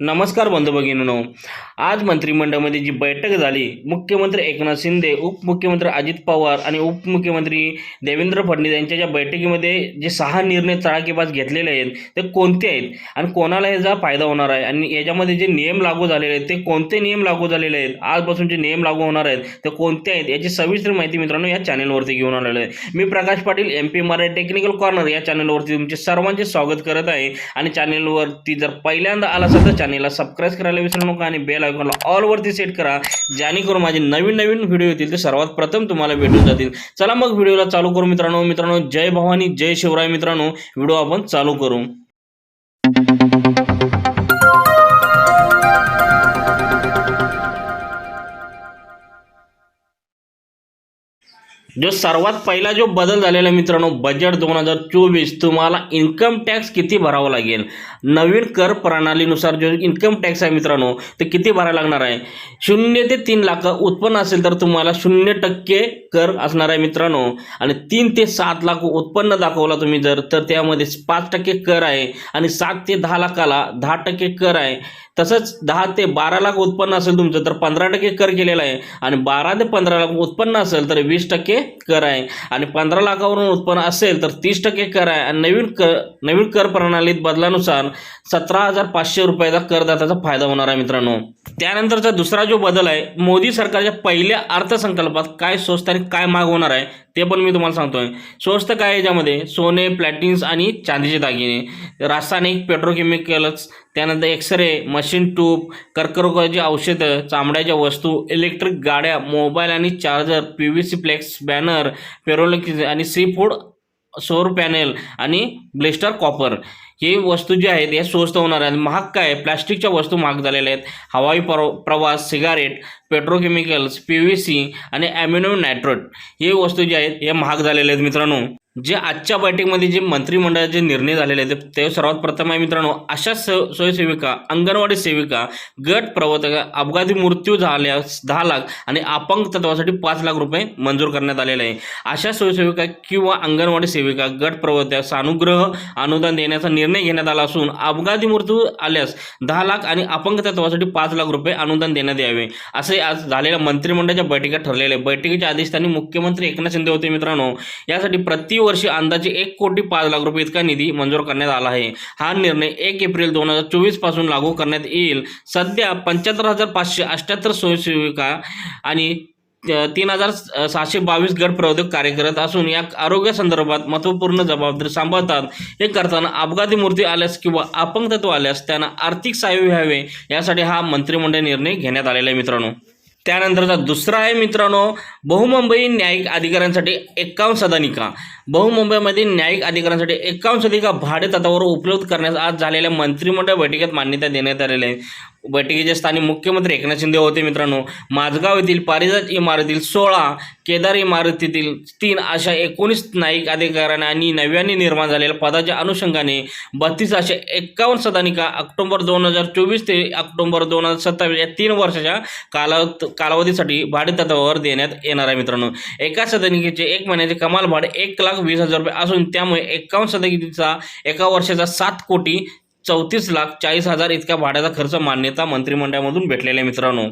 नमस्कार बंधू भगिनीनो. आज मंत्रिमंडळामध्ये जी बैठक झाली मुख्यमंत्री एकनाथ शिंदे उपमुख्यमंत्री अजित पवार आणि उपमुख्यमंत्री देवेंद्र फडणवीस यांच्या ज्या बैठकीमध्ये जे सहा निर्णय तळाकीबाज घेतलेले आहेत ते कोणते आहेत आणि कोणाला याचा फायदा होणार आहे आणि याच्यामध्ये जे नियम लागू झालेले आहेत ते कोणते नियम लागू झालेले आहेत आजपासून जे नियम लागू होणार आहेत ते कोणते आहेत याची सविस्तर माहिती मित्रांनो या चॅनलवरती घेऊन आलेलो आहे. मी Prakash Patil M P Marathi technical corner या चॅनलवरती तुमचे सर्वांचे स्वागत करत आहे आणि चॅनलवरती जर पहिल्यांदा आला असेल तर चॅनलला सबस्क्राईब करायला विसरू नका आणि बेल आयकॉनला ऑलवरती सेट करा. जेणेकरून माझे नवीन नवीन व्हिडिओ येतील ते सर्वात प्रथम तुम्हाला भेटून जातील. चला मग व्हिडिओला चालू करू मित्रांनो. मित्रांनो जय भवानी जय शिवराय मित्रांनो. व्हिडिओ आपण चालू करू. जो सर्वात पहिला जो बदल झालेला मित्रांनो बजेट दोन हजार चोवीस तुम्हाला इन्कम टॅक्स किती भरावा लागेल? नवीन कर प्रणालीनुसार जो इन्कम टॅक्स आहे मित्रांनो ते किती भरायला लागणार आहे? शून्य ते तीन लाख उत्पन्न असेल तर तुम्हाला शून्य टक्के कर असणार आहे मित्रांनो. आणि तीन ते सात लाख उत्पन्न दाखवला तुम्ही जर तर त्यामध्ये पाच टक्के कर आहे आणि सात ते दहा लाखाला दहा टक्के कर आहे. तसंच दहा ते बारा लाख उत्पन्न असेल तुमचं तर पंधरा टक्के कर केलेला आहे. आणि बारा ते पंधरा लाख उत्पन्न असेल तर वीस टक्के कर आहे. आणि पंधरा लाखावरून उत्पन्न असेल तर तीस टक्के कर आहे. आणि नवीन कर नवीन कर प्रणालीत बदलानुसार सतरा हजार पाचशे रुपयाचा करदात्याचा फायदा होणार आहे मित्रांनो. त्यानंतरचा दुसरा जो बदल आहे मोदी सरकारच्या पहिल्या अर्थसंकल्पात काय स्वस्त आणि काय महाग होणार आहे ते पण मी तुम्हाला सांगतो आहे स्वस्त काय याच्यामध्ये? सोने प्लॅटिन्स आणि चांदीचे दागिने. रासायनिक पेट्रोकेमिकल्स त्यानंतर एक्सरे मशीन ट्यूब कर्करोगाची औषधं चामड्याच्या वस्तू इलेक्ट्रिक गाड्या मोबाईल आणि charger P V C flex banner पेरोलिक आणि सी फूड सौर पॅनेल आणि ब्लेस्टर कॉपर हे वस्तू जे आहेत या स्वस्त होणार आहेत. महाग काय प्लास्टिकच्या वस्तू महाग झालेल्या आहेत. हवाई प्र प्रवास cigarette petrochemicals P V C आणि ॲम्युनो नायट्रोट हे वस्तू जे आहेत हे महाग झालेल्या आहेत मित्रांनो. जे आजच्या बैठकीमध्ये जे मंत्रिमंडळाचे निर्णय झालेले आहेत ते सर्वात प्रथम आहे मित्रांनो अशा स स्वयंसेविका अंगणवाडी सेविका गट प्रवर्तक अपघाती मृत्यू झाल्यास दहा लाख आणि अपंग तत्वासाठी पाच लाख रुपये मंजूर करण्यात आलेले आहे. अशा स्वयंसेविका किंवा अंगणवाडी सेविका गट प्रवर्तक सानुग्रह अनुदान देण्याचा निर्णय घेण्यात आला असून अपघाती मृत्यू आल्यास दहा लाख आणि अपंग तत्वासाठी पाच लाख रुपये अनुदान देण्यात यावे असे आज झालेल्या मंत्रिमंडळाच्या बैठकीत ठरलेल्या आहे. बैठकीच्या अधिष्ठानी मुख्यमंत्री एकनाथ शिंदे होते मित्रांनो. यासाठी प्रतिवर्षी अंदाजे एक कोटी पाच लाख रुपये इतका निधी मंजूर करण्यात आला आहे. हा निर्णय एक एप्रिल दोन हजार चोवीसपासून लागू करण्यात येईल. सध्या पंच्याहत्तर हजार पाचशे अठ्ठ्याहत्तर स्वयंसेविका आणि तीन हजार सहाशे बावीस गट प्रवर्तक कार्य करत असून या आरोग्यासंदर्भात महत्त्वपूर्ण जबाबदारी सांभाळतात. हे करताना अपघाती मूर्ती आल्यास किंवा अपंगत्व आल्यास त्यांना आर्थिक सहाय्य व्हावे यासाठी हा मंत्रिमंडळ निर्णय घेण्यात आलेला आहे मित्रांनो. त्यानंतरचा दुसरा आहे मित्रांनो बहुमुंबई न्यायिक अधिकाऱ्यांसाठी एकावन्न सदनिका. बहुमुंबईमध्ये न्यायिक अधिकाऱ्यांसाठी एकावन्न सदनिका भाडे तत्वावर उपलब्ध करण्यास आज झालेल्या मंत्रिमंडळ बैठकीत मान्यता देण्यात आलेली आहे. बैठकीच्या स्थानी मुख्यमंत्री एकनाथ शिंदे होते मित्रांनो. माझगाव येथील पारिजात इमारतीतील सोळा केदार इमारतीतील तीन अशा एकोणीस न्यायिक अधिकाऱ्यांना आणि नव्याने निर्माण झालेल्या पदाच्या अनुषंगाने बत्तीस अशा एकावन्न सदनिका ऑक्टोबर दोन हजार चोवीस ते ऑक्टोबर दोन हजार सत्तावीस या तीन वर्षाच्या कालाव कालावधीसाठी भाडेतत्वावर देण्यात येणार आहे मित्रांनो. एका सदनिकेचे एक महिन्याचे कमाल भाडे एक लाख वीस हजार रुपये असून त्यामुळे एकावन्न सदगिरीचा एका वर्षाचा सात कोटी चौतीस लाख चाळीस हजार इतक्या भाड्याचा खर्च मान्यता मंत्रिमंडळामधून भेटलेला आहे मित्रांनो.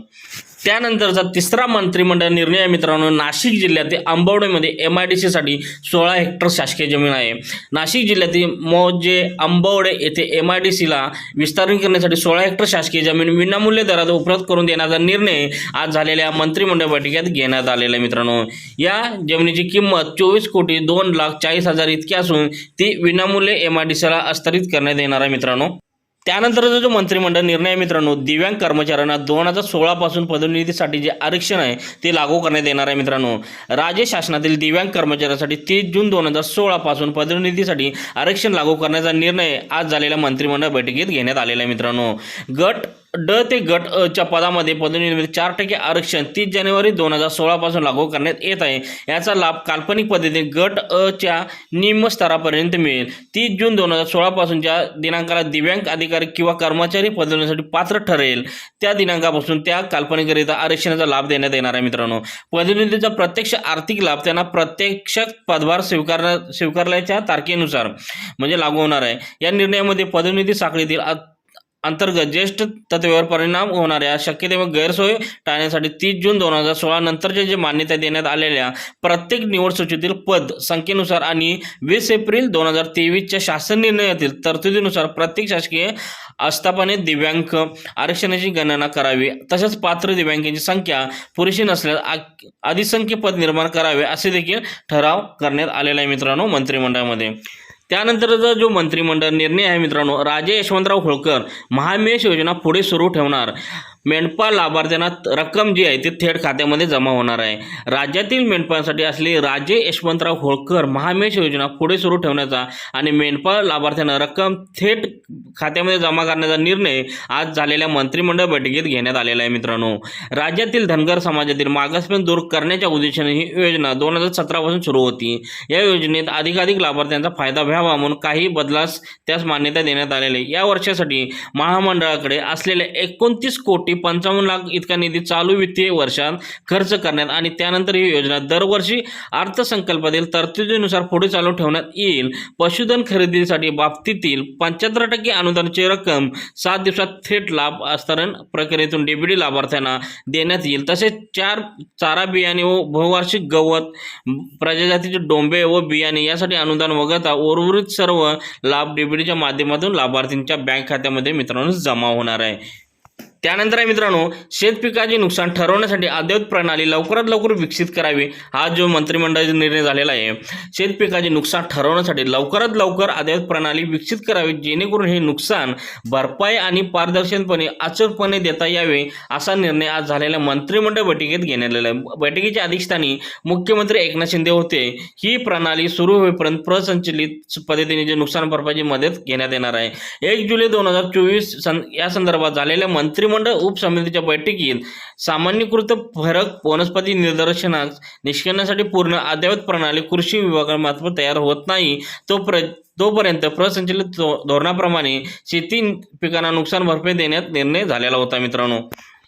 त्यानंतरचा तिसरा मंत्रिमंडळ निर्णय आहे मित्रांनो नाशिक जिल्ह्यातील आंबवडेमध्ये एम आय डी सीसाठी सोळा हेक्टर शासकीय जमीन आहे. नाशिक जिल्ह्यातील मौजे आंबवडे येथे एम आय डी सीला विस्तारण करण्यासाठी सोळा हेक्टर शासकीय जमीन विनामूल्य दरात उपलब्ध करून देण्याचा निर्णय आज झालेल्या मंत्रिमंडळ बैठकीत घेण्यात आलेला आहे मित्रांनो. या जमिनीची किंमत चोवीस कोटी दोन लाख चाळीस हजार इतकी असून ती विनामूल्य एम आय डी सीला हस्तरित करण्यात येणार आहे मित्रांनो. त्यानंतरचा जो मंत्रिमंडळ निर्णय मित्रांनो दिव्यांग कर्मचाऱ्यांना दोन हजार सोळापासून पदोन्नतीसाठी जे आरक्षण आहे ते लागू करण्यात येणार आहे मित्रांनो. राज्य शासनातील दिव्यांग कर्मचाऱ्यांसाठी तीस जून दोन हजार सोळापासून पदोन्नतीसाठी आरक्षण लागू करण्याचा निर्णय आज झालेल्या मंत्रिमंडळ बैठकीत घेण्यात आलेला आहे मित्रांनो. गट ड ते गट अ च्या पदामध्ये पदोन्नतीमध्ये चार टक्के आरक्षण तीस जानेवारी दोन हजार सोळापासून लागू करण्यात येत आहे. याचा लाभ काल्पनिक पद्धतीने गट अ च्या स्तरापर्यंत मिळेल. तीस जून दोन हजार सोळापासून ज्या दिनांकाला दिव्यांग अधिकारी किंवा कर्मचारी पदवण्यासाठी पात्र ठरेल त्या दिनांकापासून त्या काल्पनिकरित्या आरक्षणाचा लाभ देण्यात येणार आहे मित्रांनो. पदोन्नतीचा प्रत्यक्ष आर्थिक लाभ त्यांना प्रत्यक्ष पदभार स्वीकार स्वीकारल्याच्या तारखेनुसार म्हणजे लागू होणार आहे. या निर्णयामध्ये पदोन्नती साखळीतील अंतर्गत ज्येष्ठ तत्वेवर परिणाम होणाऱ्या शक्यते व गैरसोय टाळण्यासाठी तीस जून दोन हजार सोळा नंतरचे जे मान्यता देण्यात आलेल्या प्रत्येक निवड सूचीतील पद संख्येनुसार आणि वीस एप्रिल दोन हजार तेवीसच्या शासन निर्णयातील तरतुदीनुसार प्रत्येक शासकीय आस्थापने दिव्यांक आरक्षणाची गणना करावी. तसेच पात्र दिव्यांकांची संख्या पुरेशी नसल्यास आ- अधिसंख्य पद निर्माण करावे असे देखील ठराव करण्यात आलेला आहे मित्रांनो मंत्रिमंडळामध्ये. त्यानंतरचा जो मंत्रिमंडळ निर्णय आहे मित्रांनो राजे यशवंतराव होळकर महामेश योजना पुढे सुरू ठेवणार. मेंढपाळ लाभार्थ्यांना रक्कम जी आहे ती थेट खात्यामध्ये जमा होणार आहे. राज्यातील मेंढपाळांसाठी असलेली राजे यशवंतराव होळकर महामेश योजना पुढे सुरू ठेवण्याचा आणि मेंढपाळ लाभार्थ्यांना रक्कम थेट खात्यामध्ये जमा करण्याचा निर्णय आज झालेल्या मंत्रिमंडळ बैठकीत घेण्यात आलेला आहे मित्रांनो. राज्यातील धनगर समाजातील मागासपण दूर करण्याच्या उद्देशाने ही योजना दोन हजार सतरापासून सुरू होती. या योजनेत अधिकाधिक लाभार्थ्यांचा फायदा व्हावा म्हणून काही बदलास त्यास मान्यता देण्यात आलेली आहे. या वर्षासाठी महामंडळाकडे असलेल्या एकोणतीस कोटी पंचावन्न लाख इतका निधी चालू वित्तीय वर्षात खर्च करण्यात आणि त्यानंतर ही योजना दरवर्षी अर्थसंकल्पातील तरतुदीनुसार पुढे चालू ठेवण्यात येईल. पशुधन खरेदीसाठी बाबतीतील पंच्याहत्तर टक्के अनुदानाची रक्कम सात दिवसात थेट लाभ हस्तांतरण प्रक्रियेतून डीबीडी लाभार्थ्यांना देण्यात येईल. तसेच चार चारा बियाणे व बहुवार्षिक गवत प्रजाजातीचे डोंबे व बियाणे यासाठी अनुदान वगळता उर्वरित सर्व लाभ डीबीडीच्या माध्यमातून लाभार्थींच्या बँक खात्यामध्ये मित्रांनो जमा होणार आहे. त्यानंतर आहे मित्रांनो शेतपिकाचे नुकसान ठरवण्यासाठी अद्ययावत प्रणाली लवकरात लवकर विकसित करावी हा जो मंत्रिमंडळाचा निर्णय झालेला आहे शेतपिकाचे नुकसान ठरवण्यासाठी लवकरात लवकर अद्ययावत प्रणाली विकसित करावी जेणेकरून हे नुकसान भरपाई आणि पारदर्शकपणे अचूकपणे देता यावे असा निर्णय आज झालेल्या मंत्रिमंडळ बैठकीत घेण्यात आला आहे. बैठकीच्या अधिष्ठानी मुख्यमंत्री एकनाथ शिंदे होते. ही प्रणाली सुरू होईपर्यंत प्रसंचलित पद्धतीने जे नुकसान भरपाईची मदत घेण्यात येणार आहे. एक जुलै दोन हजार चोवीस सन या संदर्भात झालेल्या मंत्रिमंडळ उपसमितीच्या बैठकीत सामान्यकृत फरक वनस्पती निदर्शनास निष्करण्यासाठी पूर्ण अद्ययावत प्रणाली कृषी विभागामार्फत तयार होत नाही. तो प्र तोपर्यंत प्रसंचलित धोरणाप्रमाणे शेती पिकांना नुकसान भरपाई देण्यात निर्णय झालेला होता मित्रांनो.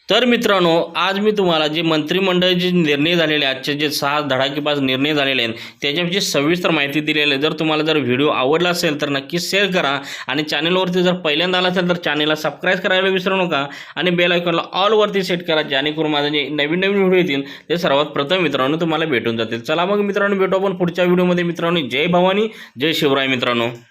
तर मित्रांनो आज मी तुम्हाला जे मंत्रिमंडळाचे निर्णय झालेले आजचे जे सहा धडाकेबाज निर्णय झालेले आहेत त्याच्याविषयी सविस्तर माहिती दिलेली आहे. जर तुम्हाला जर व्हिडिओ आवडला असेल तर नक्कीच शेअर करा. आणि चॅनलवरती जर पहिल्यांदा आला असेल तर चॅनलला सबस्क्राईब करायला विसरू नका. आणि बेल आयकॉनला ऑलवरती सेट करा जेणेकरून माझे जे नवीन नवीन व्हिडिओ येतील ते सर्वात प्रथम मित्रांनो तुम्हाला भेटून जातील. चला मग मित्रांनो भेटू आपण पुढच्या व्हिडिओमध्ये मित्रांनो जय भवानी जय शिवराय मित्रांनो.